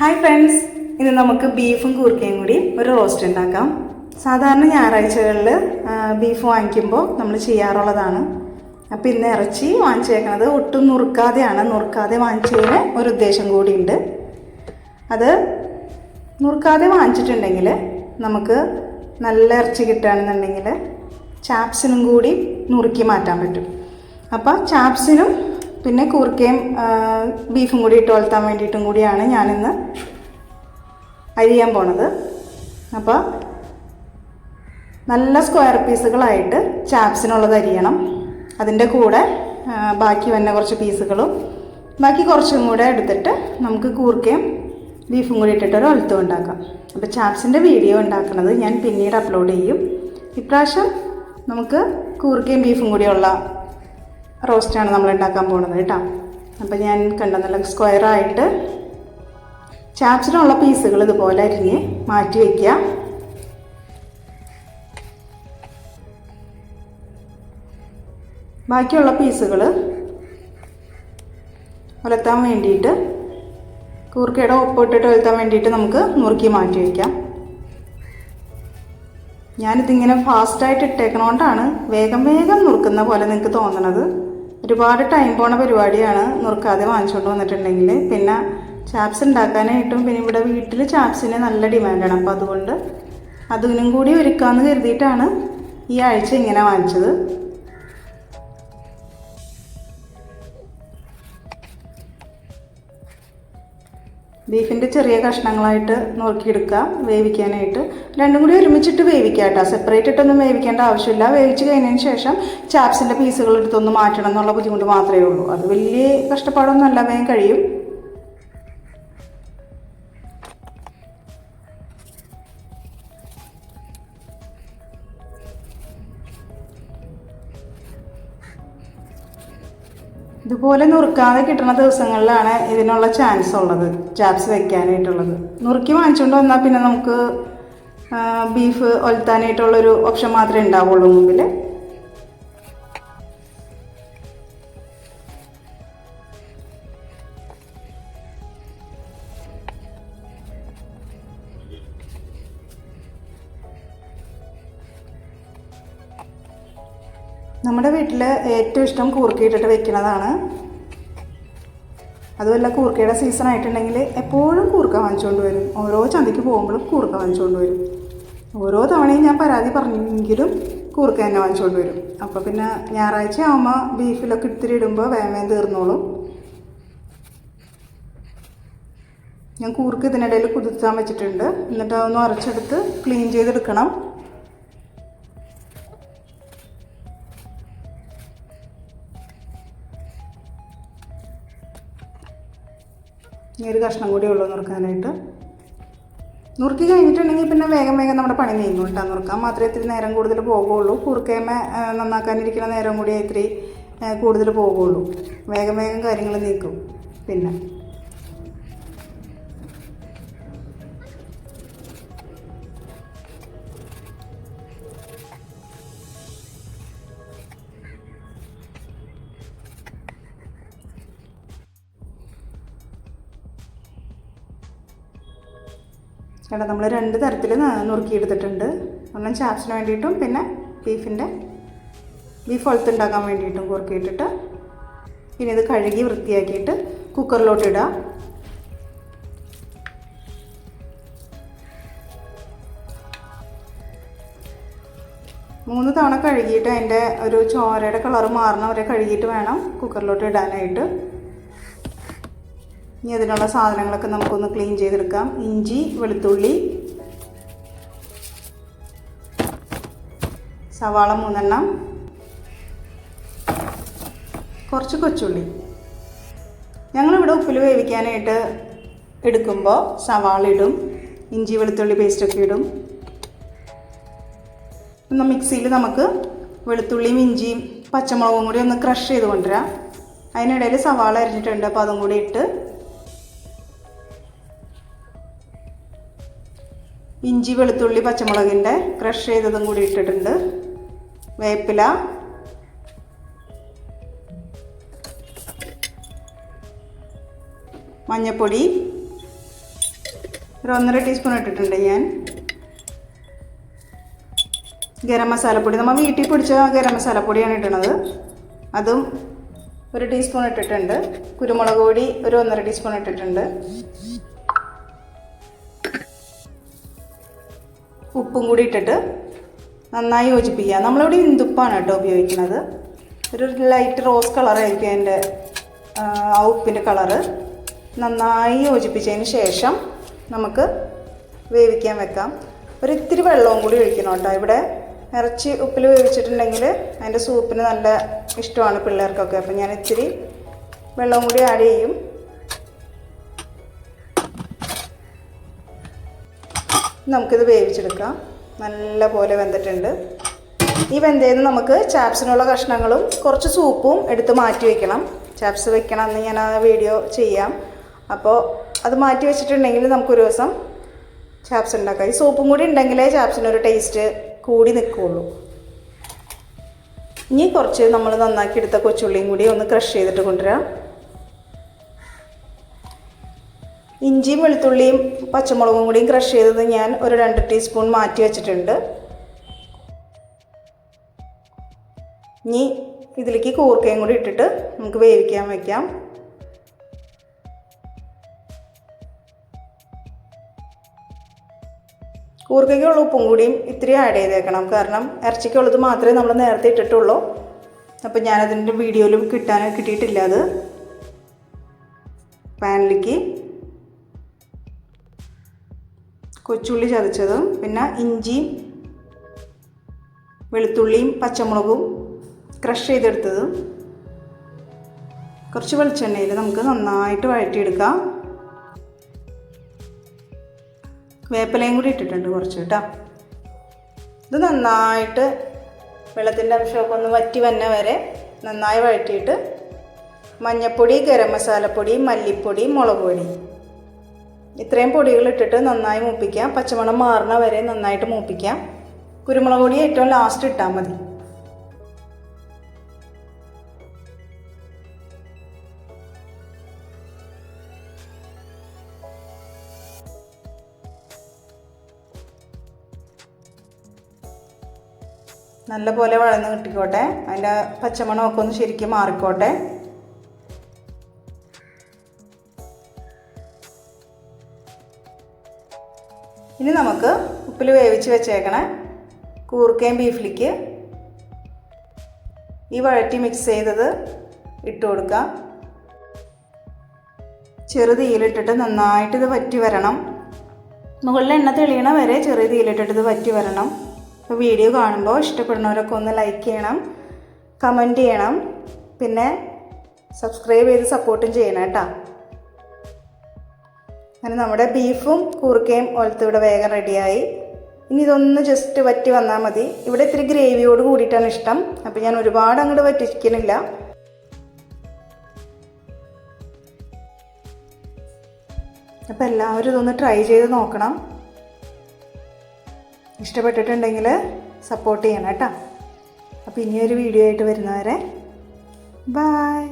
Hi friends ഇന്ന് നമുക്ക് ബീഫും കൂർക്കയും കൂടി ഒരു റോസ്റ്റ് ഉണ്ടാക്കാം. സാധാരണ ഞായറാഴ്ചകളിൽ ബീഫ് വാങ്ങിക്കുമ്പോൾ നമ്മൾ ചെയ്യാറുള്ളതാണ്. അപ്പോൾ ഇന്ന് ഇറച്ചി വാങ്ങിച്ചേക്കുന്നത് ഒട്ടും നുറുക്കാതെയാണ്. നുറുക്കാതെ വാങ്ങിച്ചതിന് ഒരു ഉദ്ദേശം കൂടിയുണ്ട്. അത് നുറുക്കാതെ വാങ്ങിച്ചിട്ടുണ്ടെങ്കിൽ നമുക്ക് നല്ല ഇറച്ചി കിട്ടുകയാണെന്നുണ്ടെങ്കിൽ ചാപ്സിനും കൂടി നുറുക്കി മാറ്റാൻ പറ്റും. അപ്പോൾ ചാപ്സിനും പിന്നെ കൂർക്കയും ബീഫും കൂടി ഇട്ട് വളർത്താൻ വേണ്ടിയിട്ടും കൂടിയാണ് ഞാനിന്ന് അരിയാൻ പോണത്. അപ്പോൾ നല്ല സ്ക്വയർ പീസുകളായിട്ട് ചാപ്സിനുള്ളത് അരിയണം. അതിന്റെ കൂടെ ബാക്കി വന്ന കുറച്ച് പീസുകളും. ബാക്കി കുറച്ചും കൂടെ എടുത്തിട്ട് നമുക്ക് കൂർക്കയും ബീഫും കൂടി ഇട്ടിട്ട് ഒരു ഉണ്ടാക്കാം. അപ്പോൾ ചാപ്സിന്റെ വീഡിയോ ഉണ്ടാക്കുന്നത് ഞാൻ പിന്നീട് അപ്ലോഡ് ചെയ്യും. ഇപ്രാവശ്യം നമുക്ക് കൂർക്കയും ബീഫും കൂടിയുള്ള റോസ്റ്റാണ് നമ്മൾ ഉണ്ടാക്കാൻ പോകുന്നത് കേട്ടോ. അപ്പോൾ ഞാൻ കണ്ട നല്ല സ്ക്വയറായിട്ട് ചാപ്സിനുള്ള പീസുകൾ ഇതുപോലെ അരിഞ്ഞ് മാറ്റി വയ്ക്കുക ബാക്കിയുള്ള പീസുകൾ ഉലത്താൻ വേണ്ടിയിട്ട് കൂർക്കയുടെ ഒപ്പിട്ടിട്ട് ഉലത്താൻ വേണ്ടിയിട്ട് നമുക്ക് നുറുക്കി മാറ്റി വയ്ക്കാം ഞാനിതിങ്ങനെ ഫാസ്റ്റായിട്ട് ഇട്ടേക്കണോണ്ടാണ് വേഗം വേഗം നുറുക്കുന്ന പോലെ നിങ്ങൾക്ക് തോന്നണത്. ഒരുപാട് ടൈം പോണ പരിപാടിയാണ് നുറുക്കാതെ വാങ്ങിച്ചുകൊണ്ട് വന്നിട്ടുണ്ടെങ്കിൽ പിന്നെ ചാപ്സ് ഉണ്ടാക്കാനായിട്ടും പിന്നെ ഇവിടെ വീട്ടിൽ ചാപ്സിന് നല്ല ഡിമാൻഡാണ് അപ്പോൾ അതുകൊണ്ട് അതിനും കൂടി ഒരുക്കാമെന്ന് കരുതിയിട്ടാണ് ഈ ആഴ്ച ഇങ്ങനെ വാങ്ങിച്ചത്. ബീഫിന്റെ ചെറിയ കഷ്ണങ്ങളായിട്ട് നുറുക്കിയെടുക്കുക വേവിക്കാനായിട്ട്. രണ്ടും കൂടി ഒരുമിച്ചിട്ട് വേവിക്കുക കേട്ടോ സെപ്പറേറ്റ് ഇട്ടൊന്നും വേവിക്കേണ്ട ആവശ്യമില്ല. വേവിച്ച് കഴിഞ്ഞതിന് ശേഷം ചാപ്സിന്റെ പീസുകൾ എടുത്തൊന്ന് മാറ്റണം എന്നുള്ള ബുദ്ധിമുട്ട് മാത്രമേ ഉള്ളൂ. അത് വലിയ കഷ്ടപ്പാടൊന്നും അല്ല വേഗം കഴിയും. ഇതുപോലെ നുറുക്കാതെ കിട്ടുന്ന ദിവസങ്ങളിലാണ് ഇതിനുള്ള ചാൻസ് ഉള്ളത് ചാപ്സ് വെക്കാനായിട്ടുള്ളത്. നുറുക്കി വാങ്ങിച്ചുകൊണ്ട് വന്നാൽ പിന്നെ നമുക്ക് ബീഫ് ഒലത്താനായിട്ടുള്ളൊരു ഓപ്ഷൻ മാത്രമേ ഉണ്ടാവുള്ളൂ മുമ്പിൽ നമ്മുടെ വീട്ടിൽ ഏറ്റവും ഇഷ്ടം കൂർക്കയിട്ടിട്ട് വെക്കുന്നതാണ്. അതുമല്ല കൂർക്കയുടെ സീസൺ ആയിട്ടുണ്ടെങ്കിൽ എപ്പോഴും കൂർക്ക വാങ്ങിച്ചുകൊണ്ട് വരും. ഓരോ ചന്തയ്ക്ക് പോകുമ്പോഴും കൂർക്ക വാങ്ങിച്ചുകൊണ്ട് വരും. ഓരോ തവണയും ഞാൻ പരാതി പറഞ്ഞെങ്കിലും കൂർക്ക തന്നെ വാങ്ങിച്ചുകൊണ്ട് വരും. അപ്പോൾ പിന്നെ ഞായറാഴ്ച ആകുമ്പോൾ ബീഫിലൊക്കെ ഇത്തിരി ഇടുമ്പോൾ വേഗം തീർന്നോളും. ഞാൻ കൂർക്ക് ഇതിനിടയിൽ കുതിർത്താൻ വെച്ചിട്ടുണ്ട്. എന്നിട്ട് അതൊന്ന് ഉരച്ചെടുത്ത് ക്ലീൻ ചെയ്തെടുക്കണം. ഒരു കഷ്ണം കൂടി ഉള്ളൂ നുറുക്കാനായിട്ട്. നുറുക്കി കഴിഞ്ഞിട്ടുണ്ടെങ്കിൽ പിന്നെ വേഗം വേഗം നമ്മുടെ പണി നീങ്ങും കേട്ടോ നുറുക്കാൻ. മാത്രമേ ഇത്തിരി നേരം കൂടുതൽ പോകുള്ളൂ കുറുക്കേമ നന്നാക്കാനിരിക്കുന്ന നേരം കൂടി ഇത്തിരി കൂടുതൽ പോകുള്ളൂ വേഗം വേഗം കാര്യങ്ങൾ നീക്കും. പിന്നെ ചേട്ടാ നമ്മൾ രണ്ട് തരത്തിൽ നുറുക്കി എടുത്തിട്ടുണ്ട് ഒന്നും ചാപ്സിന് വേണ്ടിയിട്ടും പിന്നെ ബീഫിന്റെ ബീഫ് ഒളുത്തുണ്ടാക്കാൻ വേണ്ടിയിട്ടും കുറുക്കിയിട്ടിട്ട്. പിന്നെ ഇത് കഴുകി വൃത്തിയാക്കിയിട്ട് കുക്കറിലോട്ട് ഇടാം. മൂന്ന് തവണ കഴുകിയിട്ട് അതിന്റെ ഒരു ചോരയുടെ കളർ മാറണ വരെ കഴുകിയിട്ട് വേണം കുക്കറിലോട്ട് ഇടാനായിട്ട്. ഇനി അതിനുള്ള സാധനങ്ങളൊക്കെ നമുക്കൊന്ന് ക്ലീൻ ചെയ്തെടുക്കാം. ഇഞ്ചി വെളുത്തുള്ളി സവാള മൂന്നെണ്ണം കുറച്ച് കൊച്ചുള്ളി. ഞങ്ങളിവിടെ ഉപ്പിൽ വേവിക്കാനായിട്ട് എടുക്കുമ്പോൾ സവാള ഇടും ഇഞ്ചി വെളുത്തുള്ളി പേസ്റ്റൊക്കെ ഇടും. ഒന്ന് മിക്സിയിൽ നമുക്ക് വെളുത്തുള്ളിയും ഇഞ്ചിയും പച്ചമുളകും കൂടി ഒന്ന് ക്രഷ് ചെയ്ത് കൊണ്ടുവരാം. അതിനിടയിൽ സവാള അരിഞ്ഞിട്ടുണ്ട് അപ്പോൾ അതും കൂടി ഇട്ട് ഇഞ്ചി വെളുത്തുള്ളി പച്ചമുളകിന്റെ ക്രഷ് ചെയ്തതും കൂടി ഇട്ടിട്ടുണ്ട്. വേപ്പില. മഞ്ഞപ്പൊടി. ഒരു ഒന്നര ടീസ്പൂൺ ഇട്ടിട്ടുണ്ട് ഞാൻ. ഗരം മസാലപ്പൊടി നമ്മൾ വീട്ടിൽ പിടിച്ച ഗരം മസാലപ്പൊടിയാണ് ഇട്ടണത്. അതും ഒരു ടീസ്പൂൺ ഇട്ടിട്ടുണ്ട്. കുരുമുളക് പൊടി ഒരു ഒന്നര ടീസ്പൂൺ ഇട്ടിട്ടുണ്ട്. ഉപ്പും കൂടി ഇട്ടിട്ട് നന്നായി യോജിപ്പിക്കുക. നമ്മളിവിടെ ഇന്ദുപ്പാണ് കേട്ടോ ഉപയോഗിക്കുന്നത്. ഒരു ലൈറ്റ് റോസ് കളറായിരിക്കും അതിന്റെ ആ ഉപ്പിന്റെ കളറ് നന്നായി യോജിപ്പിച്ചതിന് ശേഷം നമുക്ക് വേവിക്കാൻ വെക്കാം. ഒരു ഇത്തിരി വെള്ളവും കൂടി ഒഴിക്കണം കേട്ടോ. ഇവിടെ ഇറച്ചി ഉപ്പിൽ വേവിച്ചിട്ടുണ്ടെങ്കിൽ അതിന്റെ സൂപ്പിന് നല്ല ഇഷ്ടമാണ് പിള്ളേർക്കൊക്കെ. അപ്പം ഞാൻ ഇത്തിരി വെള്ളവും കൂടി ആഡ് ചെയ്യും. നമുക്കിത് വേവിച്ചെടുക്കാം. നല്ല പോലെ വെന്തിട്ടുണ്ട്. ഈ വെന്തേന്ന് നമുക്ക് ചാപ്സിനുള്ള കഷ്ണങ്ങളും കുറച്ച് സൂപ്പും എടുത്ത് മാറ്റി വയ്ക്കണം ചാപ്സ് വെക്കണം എന്ന് ഞാൻ ആ വീഡിയോ ചെയ്യാം. അപ്പോൾ അത് മാറ്റി വെച്ചിട്ടുണ്ടെങ്കിൽ നമുക്കൊരു ദിവസം ചാപ്സ് ഉണ്ടാക്കാം. ഈ സൂപ്പും കൂടി ഉണ്ടെങ്കിലേ ചാപ്സിനൊരു ടേസ്റ്റ് കൂടി നിൽക്കുകയുള്ളൂ. ഇനി കുറച്ച് നമ്മൾ നന്നാക്കി എടുത്ത കൊച്ചുള്ളിയും കൂടി ഒന്ന് ക്രഷ് ചെയ്തിട്ട് കൊണ്ടുവരാം. ഇഞ്ചിയും വെളുത്തുള്ളിയും പച്ചമുളകും കൂടിയും ക്രഷ് ചെയ്തത് ഞാൻ ഒരു രണ്ട് ടീസ്പൂൺ മാറ്റി വെച്ചിട്ടുണ്ട്. ഇനി ഇതിലേക്ക് കൂർക്കയും കൂടി ഇട്ടിട്ട് നമുക്ക് വേവിക്കാൻ വയ്ക്കാം കൂർക്കയ്ക്കുള്ള ഉപ്പും കൂടിയും ഇത്തിരി ആഡ് ചെയ്തേക്കണം. കാരണം ഇറച്ചിക്കുള്ളത് മാത്രമേ നമ്മൾ നേരത്തെ ഇട്ടിട്ടുള്ളൂ. അപ്പം ഞാനതിന്റെ വീഡിയോയിലും കിട്ടാൻ കിട്ടിയിട്ടില്ല അത്. പാനിലേക്ക് കൊച്ചുള്ളി ചതച്ചതും പിന്നെ ഇഞ്ചിയും വെളുത്തുള്ളിയും പച്ചമുളകും ക്രഷ് ചെയ്തെടുത്തതും കുറച്ച് വെളിച്ചെണ്ണയിൽ നമുക്ക് നന്നായിട്ട് വഴറ്റിയെടുക്കാം. വേപ്പിലയും കൂടി ഇട്ടിട്ടുണ്ട് കുറച്ച് കേട്ടോ. ഇത് നന്നായിട്ട് വെള്ളത്തിന്റെ അംശമൊക്കെ ഒന്ന് വറ്റി വന്ന വരെ നന്നായി വഴറ്റിയിട്ട് മഞ്ഞൾപ്പൊടി ഗരം മസാലപ്പൊടി മല്ലിപ്പൊടി മുളക് പൊടി ഇത്രയും പൊടികൾ ഇട്ടിട്ട് നന്നായി മൂപ്പിക്കാം. പച്ചമണം മാറണ വരെ നന്നായിട്ട് മൂപ്പിക്കാം. കുരുമുളക് പൊടി ഏറ്റവും ലാസ്റ്റ് ഇട്ടാൽ മതി. നല്ല പോലെ വഴന്ന് കിട്ടിക്കോട്ടെ. അതിന്റെ പച്ചമണമൊക്കെ ഒന്ന് ശരിക്കും മാറിക്കോട്ടെ. ഇനി നമുക്ക് ഉപ്പിൽ വേവിച്ച് വെച്ചേക്കണ കൂർക്കയും ബീഫിലേക്ക് ഈ വഴറ്റി മിക്സ് ചെയ്തത് ഇട്ട് കൊടുക്കാം. ചെറു തീയിലിട്ടിട്ട് നന്നായിട്ട് ഇത് വറ്റി വരണം. മുകളിൽ എണ്ണ തെളിയണ വരെ ചെറിയ തീയിലിട്ടിട്ട് ഇത് വറ്റി വരണം. അപ്പോൾ വീഡിയോ കാണുമ്പോൾ ഇഷ്ടപ്പെടുന്നവരൊക്കെ ഒന്ന് ലൈക്ക് ചെയ്യണം കമന്റ് ചെയ്യണം പിന്നെ സബ്സ്ക്രൈബ് ചെയ്ത് സപ്പോർട്ടും ചെയ്യണം കേട്ടോ. അങ്ങനെ നമ്മുടെ ബീഫും കൂർക്കയും ഒലത്ത് ഇവിടെ വേഗം റെഡിയായി. ഇനി ഇതൊന്ന് ജസ്റ്റ് വറ്റി വന്നാൽ മതി. ഇവിടെ ഇത്തിരി ഗ്രേവിയോട് കൂടിയിട്ടാണ് ഇഷ്ടം. അപ്പോൾ ഞാൻ ഒരുപാട് അങ്ങോട്ട് വറ്റിക്കുന്നില്ല അപ്പോൾ എല്ലാവരും ഇതൊന്ന് ട്രൈ ചെയ്ത് നോക്കണം. ഇഷ്ടപ്പെട്ടിട്ടുണ്ടെങ്കിൽ സപ്പോർട്ട് ചെയ്യണം കേട്ടോ. അപ്പോൾ ഇനിയൊരു വീഡിയോ ആയിട്ട് വരുന്നവരെ ബായ്